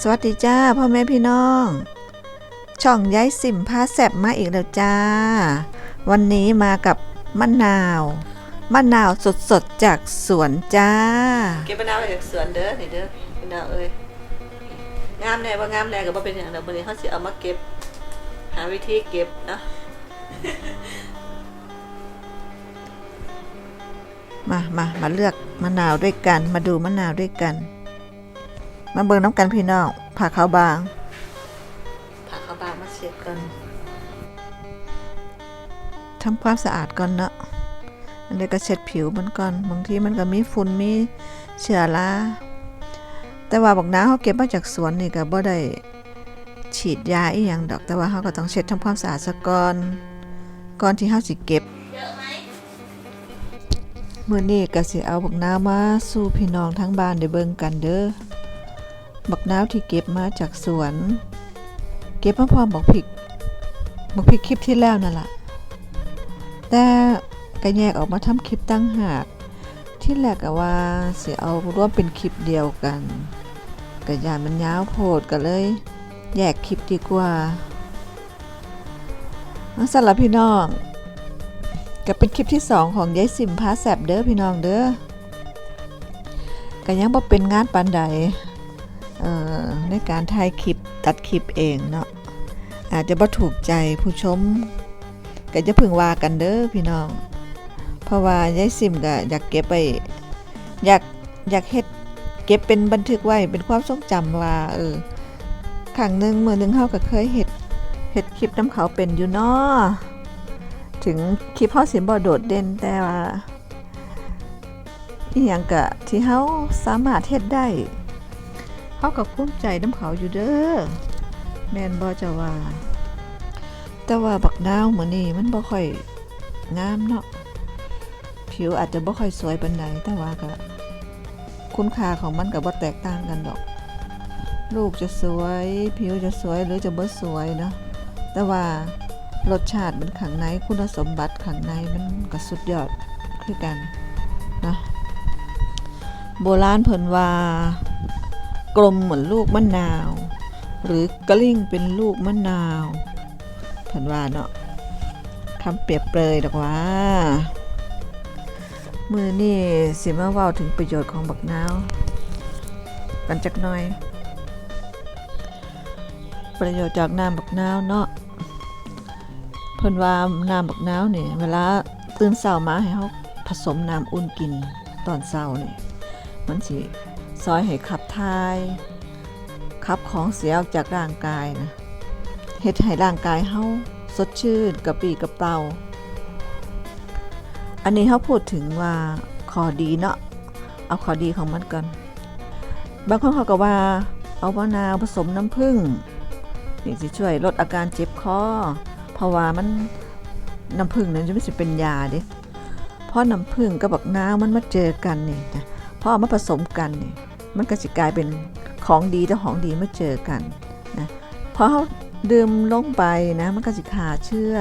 สวัสดีจ้าพ่อแม่พี่น้อง ช่องย้ายสิมพาแซบมาอีกแล้วจ้า วันนี้มากับมะนาวมะนาวสดๆจากสวนจ้า เก็บมะนาวมาจากสวนเด้อนี่เด้อมะนาวเอ้ยงามแน่บ่งามแน่ก็บ่เป็นหยังดอกมื้อนี้เฮาสิเอามาเก็บ หาวิธีเก็บเนาะมามามาเลือกมะนาวด้วยกัน มาดูมะนาวด้วยกัน มาเบิ่งน้ำกันพี่น้องผ่าขาวบางผ่าเข้าวบางมาเช็ดก่อนทำความสะอาดก่อนเนาะอันนี้ก็เช็ดผิวมันก่อน บางทีมันก็มีฝุ่นมีเชื้อราแต่ว่าบักน้าเขาเก็บมาจากสวนนี่ก็บ่ได้ฉีดยาอีหยังดอก แต่ว่าเขาก็ต้องเช็ดทำความสะอาดซะก่อนก่อนที่เขาสิเก็บเยอะไหมมื้อนี้ก็สิเอาบักนาวมาสู่พี่น้องทั้งบ้านได้เบิ่งกันเด้อ บักนาวที่เก็บมาจากสวน เก็บมาพร้อมบักพริกบักพริกคลิปที่แล้วนั่นแหละแต่ก็แยกออกมาทำคลิปตั้งหาก ที่แรกก็ว่าสิเอาร่วมเป็นคลิปเดียวกันก็ยานมันยาวโพดก็เลย แยกคลิปดีกว่าสำหรับพี่น้องก็เป็นคลิปที่2ของยายสิมพาแซบเด้อพี่น้องเด้อก็ยังบ่เป็นงานปานใด ในการถ่ายคลิปตัดคลิปเองเนาะอาจจะบ่ถูกใจผู้ชมก็จะพึงว่ากันเด้อพี่น้อง เพราะว่ายายสิมก็อยากเก็บไปอยากอยากเฮ็ดเก็บเป็นบันทึกไว้เป็นความทรงจำว่าเออครั้งหนึงมื้อหนึงเฮาก็เคยเฮ็ดเฮ็ดคลิปน้ำเขาเป็นอยู่เนาะถึงคลิปเฮาสิบ่โดดเด่นแต่ว่าอีหยังกะที่เฮาสามารถเฮ็ดได้ เฮาก็ภูมิใจน้ำเขาอยู่เด้อแม่นบ่จะว่า แต่ว่าบักนาวเหมือนี้มันบ่ค่อยงามเนาะผิวอาจจะบ่ค่อยสวยปานใดแต่ว่าก็คุณค่าของมันก็บ่แตกต่างกันดอก ลูกจะสวย ผิวจะสวยหรือจะบ่สวยเนาะแต่ว่ารสชาติมันขังในคุณสมบัติขังในมันก็สุดยอดคือกันนะโบราณเพิ่นว่า กลมเหมือนลูกมะนาว หรือกลิ้งเป็นลูกมะนาวเพิ่นว่าเนาะคำเปรียบเปรยดอกว่า มือนี่สิมาว้าถึงประโยชน์ของบักนาวกันจักหน่อย ประโยชน์จากน้ำบักนาวเนาะเพิ่นว่าน้ำบักนาวเนี่ยเวลาตื่นเช้ามาให้เฮาผสมน้ำอุ่นกินตอนเช้านี่มันสิซอยให้ขับ ถ่ายขับของเสียออกจากร่างกายนะเฮ็ดให้ร่างกายเฮาสดชื่นกระปรี้กระเปร่าอันนี้เฮาพูดถึงว่าขอดีเนาะเอาขอดีของมันก่อนบางคนเขาก็ว่า เอามะนาวผสมน้ำผึ้งนี่สิช่วยลดอาการเจ็บคอเพราะว่ามันน้ำผึ้งนั้นจะไม่ใช่เป็นยาเด้เพราะน้ำผึ้งกับบักน้ำมันมาเจอกันนี่นะพอมาผสมกันนี่ มันก็จะกลายเป็นของดีและของดีมาเจอกันนะพอเขาดื่มลงไปนะมันก็จะขาเชื่อ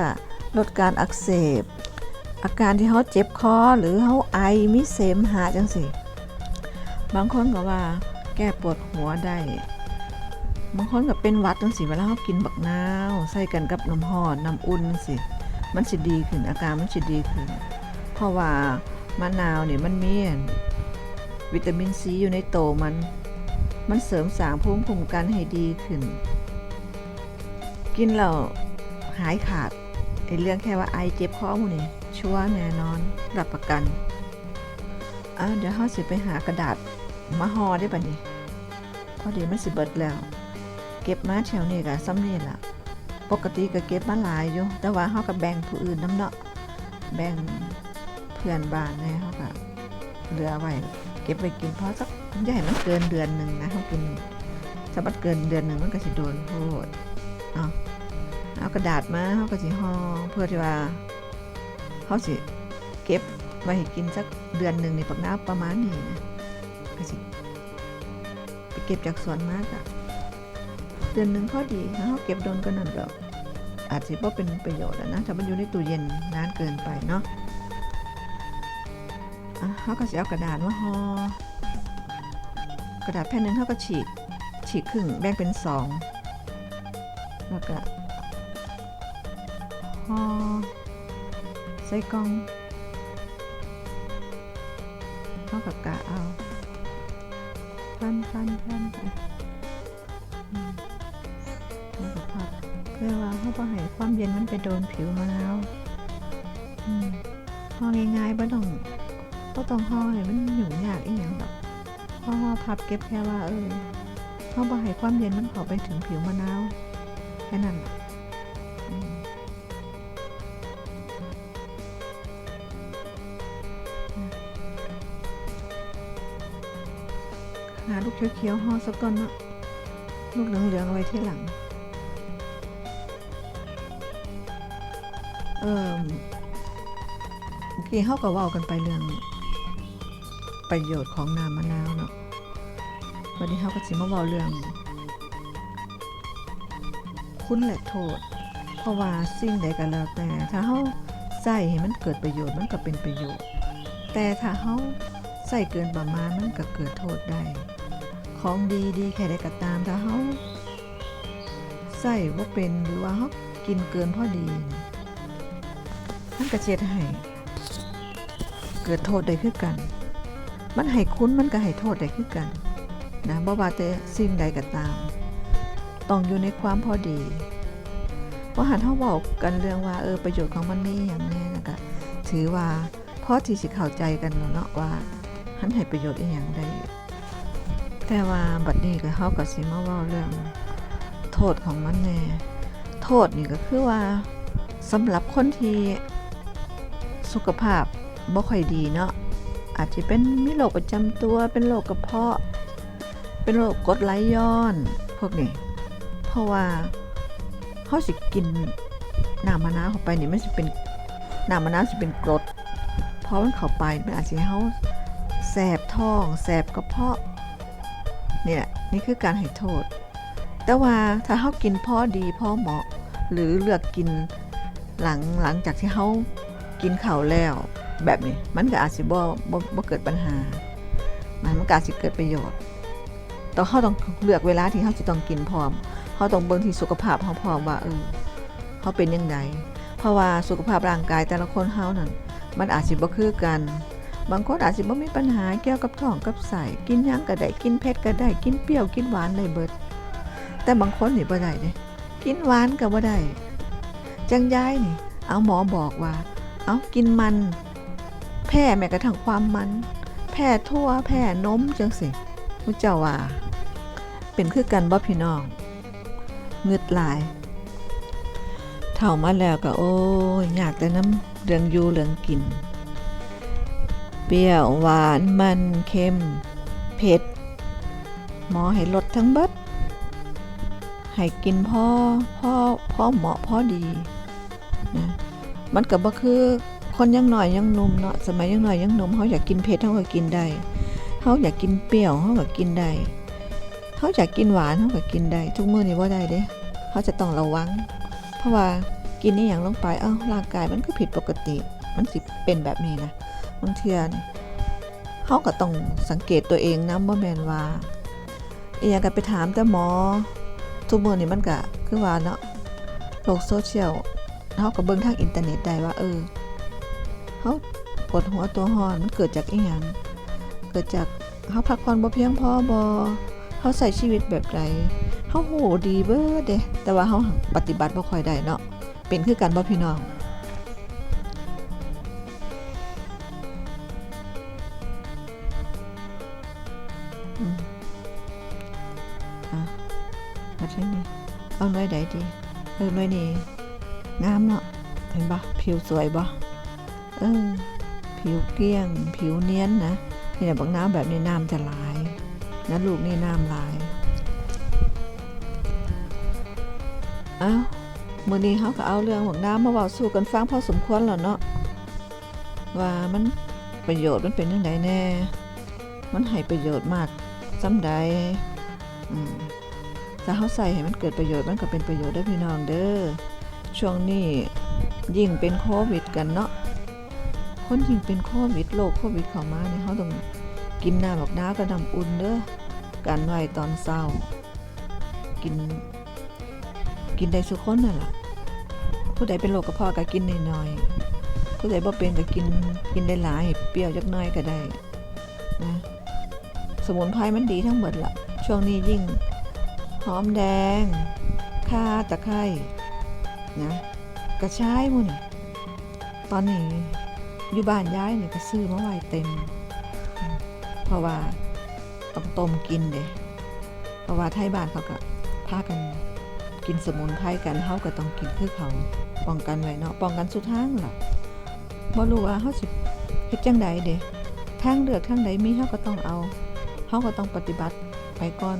ลดการอักเสบ อาการที่เขาเจ็บคอหรือเขาไอมีเสมหะจังสิบางคนก็ว่าแก้ปวดหัวได้ บางคนก็เป็นวัดจังสิเวลาเขากินบักนาวใส่กันกับน้ำหอนน้ำอุ่นสิมันสิดีขึ้นอาการมันสิดีขึ้น เพราะว่ามะนาวเนี่ยมันมี วิตามินซีอยู่ในโตมัน มันเสริมสร้างภูมิคุ้มกันให้ดีขึ้น กินแล้วหายขาดไอ้เรื่องแค่ว่าไอเจ็บคอมูนี่ชัวร์แน่นอนรับประกันอะเดี๋ยวเขาสิไปหากระดาษมาห่อได้ปะนี่พอดีมันสิเบิดแล้ว เก็บมาแถวนี้ก็ซ้ำนี่ล่ะ ปกติก็เก็บมาหลายอยู่แต่ว่าเฮาก็แบ่งผู้อื่นน้ำเนาะแบ่งเพื่อนบ้านให้เฮาก็เหลือไว้ ก็บไว้กินเพราะสักอย่าให้มันเกินเดือนหนึ่งนะเฮากินถ้ามันเกินเดือนหนึ่งมันก็สิโดนโทษเอาเอากระดาษมาเฮาก็สิห่อเพื่อที่ว่าเฮาสิเก็บไว้กินสักเดือนหนึ่งในปักน้ำประมาณนี้นะก็สิไปเก็บจากสวนมากอะเดือนหนึ่งพอดีเราเก็บโดนก็นั่นดอกอาจจะว่าเป็นประโยชน์นะถ้ามันอยู่ในตู้เย็นนานเกินไปเนาะ เขาก็จะเอากระดาษมาห่อกระดาษแผ่นหนึ่งเขาก็ฉีกฉีกครึ่งแบ่งเป็นสองแล้วก็ห่อใส่กล่องเอากับกะเอาพันพันพันไปแล้วก็พับเพื่อว่าเขาก็ให้ความเย็นมันไปโดนผิวมะนาวอืมห่อง่ายๆบ่ต้อง บ่ต้องห่อให้มันหยุ่งยากอีหยังดอกห่อพับเก็บแค่ว่า เออเขาบอกให้ความเย็นมันเข้าไปถึงผิวมะนาวแค่นั้นหาลูกเขียวๆห่อสักก่อนเนาะลูกเหลืองๆเอาไว้ที่หลัง เออเมื่อกี้เขาก็ว่ากันไปเรื่อง ประโยชน์ของน้ำมะนาวเนาะวันนี้เขาก็สิมาเว้าเรื่อง คุณและโทษ เพราะว่าสิ่งใดก็แล้วแต่ ถ้าเขาใส่ให้มันเกิดประโยชน์มันก็เป็นประโยชน์ แต่ถ้าเขาใส่เกินประมาณมันก็เกิดโทษได้ ของดีดีแค่ใดก็ตามถ้าเขาใส่ว่าเป็นหรือว่าเขากินเกินพอดีมันก็เจ็ดให้เกิดโทษได้คือกัน มันให้คุ้นมันก็ให้โทษได้คือกันนะบ่ว่าแต่สิ่งใดก็ตาม ต้องอยู่ในความพอดีเพราะหันเฮาเว้ากันเรื่องว่าเออประโยชน์ของมันมีอย่างแน่นะก็ถือว่าพอที่สิเข้าใจกันเนาะว่าหันให้ประโยชน์อีหยังได้แต่ว่าบัดนี้ก็เฮาก็สิมาว้าเรื่อง โทษของมันแน่โทษนี่ก็คือว่าสำหรับคนที่สุขภาพบ่ค่อยดีเนาะ อาจจะเป็นมีโรคประจำตัว เป็นโรคกระเพาะ เป็นโรคกรดไหลย้อน พวกนี้ เพราะว่าเขาสิกินน้ำมะนาวเข้าไปนี่มันสิเป็นน้ำมะนาวสิเป็นกรด เพราะมันเข้าไปมันอาจจะให้เขาแสบท้องแสบกระเพาะเนี่ยนี่คือการให้โทษ แต่ว่าถ้าเขากินพ่อดีพ่อเหมาะ หรือเลือกกินหลังหลังจากที่เขากินข้าวแล้ว แบบนี้ มันก็อาจสิบ่บ่บ่เกิดปัญหา มันมันก็อาจสิเกิดประโยชน์ต้องเขาต้องเลือกเวลาที่เขาจะต้องกินพร้อมเขาต้องเบิ่งที่สุขภาพเขาพร้อมว่าเออเขาเป็นยังไงเพราะว่าสุขภาพร่างกายแต่ละคนเขานั่นมันอาจสิบ่คือกัน บางคนอาจสิบ่มีปัญหาเกี่ยวกับท้องกับไส้กินหยังก็ได้กินเผ็ดก็ได้กินเปรี้ยวกินหวานได้เบิด แต่บางคนนี่บ่ได้เด้กินหวานก็บ่ได้จังยายนี่ เอาหมอบอกว่า เอากินมัน แพ้แม้กระทั่งความมันแพ้ทั่วแพ้นมจังสิมุเจ้าว่า เป็นคือกันบ่พี่น้องเงึดหลาย เท่ามาแล้วก็โอ้ยอยากแต่น้ำเรืองอยู่เรืองกิน เปรี้ยวหวานมันเค็มเผ็ด หมอให้ลดทั้งเบิด ให้กินพ่อพ่อพ่อเหมาะพ่อดีนะมันก็บ่คือ คนยังหน่อยยังหนุ่มเนาะสมัยยังหน่อยยังหนุ่มเขาอยากกินเผ็ดเขาก็กินได้เขาอยากกินเปรี้ยวเขาก็กินได้เขาอยากกินหวานเขาก็กินได้ ทุกมื้อนี้ว่าได้เด้เขาจะต้องระวัง เพราะว่ากินนี่อย่างลงไปเอ้าร่างกายมันก็ผิดปกติ มันสิเป็นแบบนี้นะบางเทื่อนี่เขาก็ต้องสังเกตตัวเองนะว่าแมนว่าอีหยังก็ไปถามแต่หมอ ทุกมื้อนี้มันก็คือว่าเนาะโลกโซเชียลเขาก็เบิ่งทางอินเทอร์เน็ตได้ว่าเออ เขาปวดหัวตัวร้อนมันเกิดจากอีหยังเกิดจากเขาพักผ่อนบ่เพียงพอบอเขาใส่ชีวิตแบบใดเขาโหดีเบิดเด้แต่ว่าเขาปฏิบัติบ่ค่อยได้เนาะเป็นคือกันบ่พี่น้องอืมอะมาใช่นี่เอาหน่อยใดดีเออหน่อยนี่งามเนาะเห็นปะผิวสวยบ่ เออ ผิวเกลี้ยง ผิวเนียนนะนี่แหละบักน้ำแบบนี้น้ำจะลายนะลูกนี่น้ำลายเอ้ามือนี้เขาก็เอาเรื่องบักน้ำมาเว้าสู่กันฟังพอสมควรแล้วเนาะว่ามันประโยชน์มันเป็นยังไงแน่ มันให้ประโยชน์มากซ้ำใดถ้าเขาใส่ให้มันเกิดประโยชน์มันก็เป็นประโยชน์ได้พี่น้องเด้อช่วงนี้ยิ่งเป็นโควิดกันเนาะ คนยิ่งเป็นโควิดโรคโควิดเข้ามาเนี่ยเขาต้องกินน้ำบักน้ากับน้ำอุ่นเด้อกันไว้ตอนเช้า กิน กินได้ทุกคนนั่นแหละผู้ใดเป็นโรคกระเพาะก็กินน้อยๆผู้ใดบ่เป็นก็กินกินได้หลายเปรี้ยวจักหน่อยก็ได้นะสมุนไพรมันดีทั้งหมดล่ะช่วงนี้ยิ่งหอมแดงข่าตะไคร้นะกระชายมู่นตอนนี้ อยู่บ้านย้ายเนี่ยก็ซื้อมาไว้เต็ม เพราะว่าต้องต้มกินเด้เพราะว่าไทยบ้านเขาก็พากันกินสมุนไพรกันเฮาก็ต้องกินคือเขาป้องกันไว้เนาะป้องกันสุดทางล่ะบ่รู้ว่าเฮาสิเฮ็ดจังใดเด้ทางเลือกทางใดมีเฮาก็ต้องเอาเฮาก็ต้องปฏิบัติไปก่อน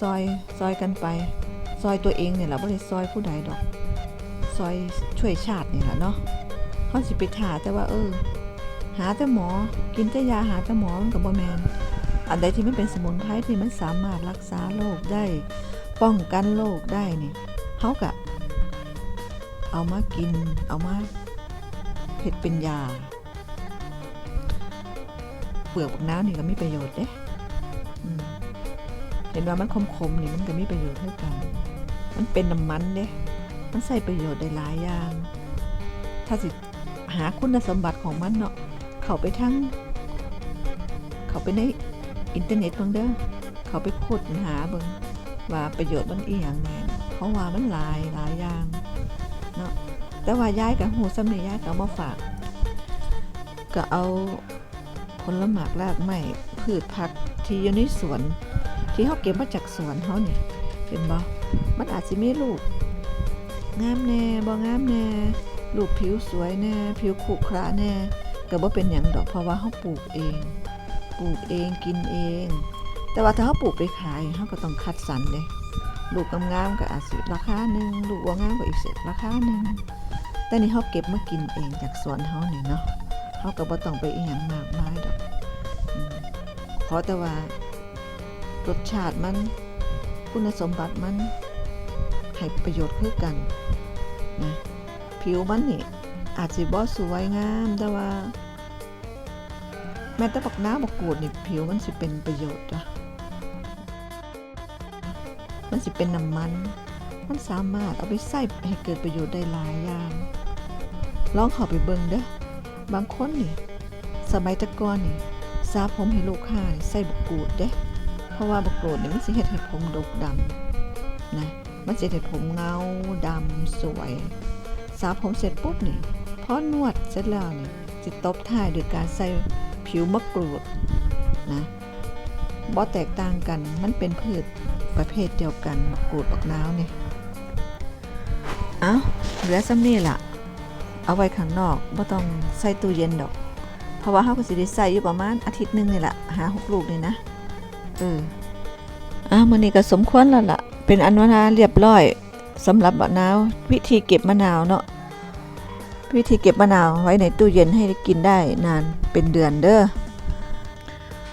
ซอยซอยกันไป ซอยตัวเองเนี่ยแหละบ่ได้ซอยผู้ใดดอก ซอยช่วยชาตินี่แหละเนาะ เขาสิไปถาแต่ว่าเออ หาแต่หมอ กินแต่ยาหาแต่หมอมันก็บ่แมนอันใดที่มันเป็นสมุนไพรที่มันสามารถรักษาโรคได้ ป้องกันโรคได้นี่เขาก็เอามากิน เอามาเฮ็ดเป็นยา เปลือกบักน้าวนี่ก็มีประโยชน์เด้เห็นว่ามันคมๆนี่มันก็มีประโยชน์เท่ากัน มันเป็นน้ำมันเด้ มันใส่ประโยชน์ได้หลายอย่าง ถ้าสิ หาคุณสมบัติของมันเนาะ เขาไปทั้ง เขาไปในอินเทอร์เน็ตเบิ่งเด้อ เขาไปค้นหาเบิ่งว่าประโยชน์มันอีหยังแม่นเพราะว่ามันหลายหลายอย่างเนาะ แต่ว่าย้ายกับหูซ้ำนี่ย้ายก็เอามาฝาก ก็เอาผลหมากรากไม้พืชผักที่อยู่ในสวน ที่เขาเก็บมาจากสวนเขาเนี่ยเห็นบ่มันอาจจะไมีลูกงามแน่บ่งามแน่ ลูกผิวสวยแน่ ผิวขรุขระแน่ก็บ่เป็นหยังดอกเพราะว่าเขาปลูกเอง ปลูกเองกินเอง แต่ว่าถ้าเขาปลูกไปขายเขาก็ต้องคัดสรรเด้ลูกงามๆก็อาจสิราคาหนึ่งลูกบ่งามก็อีกสิราคาหนึ่งแต่นี่เขาเก็บมากินเองจากสวนเขาเนี่ยเนาะเขาก็บ่ต้องไปอีหยังมากมายดอกขอแต่ว่ารสชาติมันคุณสมบัติมันให้ประโยชน์คือกันนะ ผิวมันนี่อาจสิบ่สวยงามแต่ว่า แม้แต่บักน้าบักกูดนี่ผิวมันสิเป็นประโยชน์จ้ะมันสิเป็นน้ำมัน มันสามารถเอาไปใส่ให้เกิดประโยชน์ได้หลายอย่าง ลองเข้าไปเบิ่งเด้อ บางคนนี่ สมัยตะกอนนี่สาผมให้ลูกค้านี่ใส่บักกูดเด้ เพราะว่าบักกรดนี่มันสิเฮ็ดให้ผมดกดำนะ มันสิเฮ็ดให้ผมเงาดำสวย สระผมเสร็จปุ๊บนี่พอนวดเสร็จแล้วนี่สิตบท้ายด้วยการใส่ผิวมะกรูดนะบ่แตกต่างกันมันเป็นพืชประเภทเดียวกันมะกรูดบักนาวนี่เอ้าเหลือซ้ำนี่ล่ะ เอาไว้ข้างนอกบ่ต้องใส่ตู้เย็นดอก เพราะว่าเฮาก็สิได้ใส่อยู่ประมาณอาทิตย์หนึงนี่ล่ะหาหกลูกนี่นะเอออะมื้อนี้ก็สมควรแล้วล่ะ เป็นอันว่านาเรียบร้อย สำหรับมะนาววิธีเก็บมะนาวเนาะวิธีเก็บมะนาวไว้ในตู้เย็นให้กินได้นานเป็นเดือนเด้อ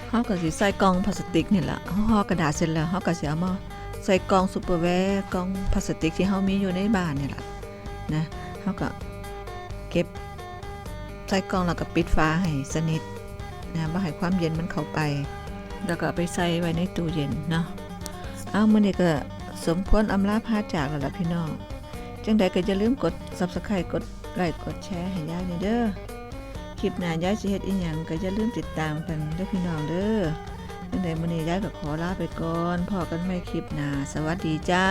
เฮาก็สิใส่กล่องพลาสติกนี่ล่ะเฮาห่อกระดาษเสร็จแล้วเฮาก็สิเอามาใส่กล่องซุปเปอร์แวร์กล่องพลาสติกที่เฮามีอยู่ในบ้านนี่แหละนะเฮาก็เก็บใส่กล่องแล้วก็ปิดฝาให้สนิทนะบ่ให้ความเย็นมันเข้าไป แล้วก็ไปใส่ไว้ในตู้เย็นเนาะเอามื้อนี้ก็ สมควรอำลาพาจากแล้วล่ะพี่น้อง จังใดก็อย่าลืมกด Subscribe กดไลค์กดแชร์ให้ยายเด้อ คลิปหน้ายายสิเฮ็ดอีหยังก็อย่าลืมติดตามกันเด้อพี่น้องเด้อ จังใดมื้อนี้ยายก็ขอลาไปก่อนพอกันใหม่คลิปหน้า สวัสดีจ้า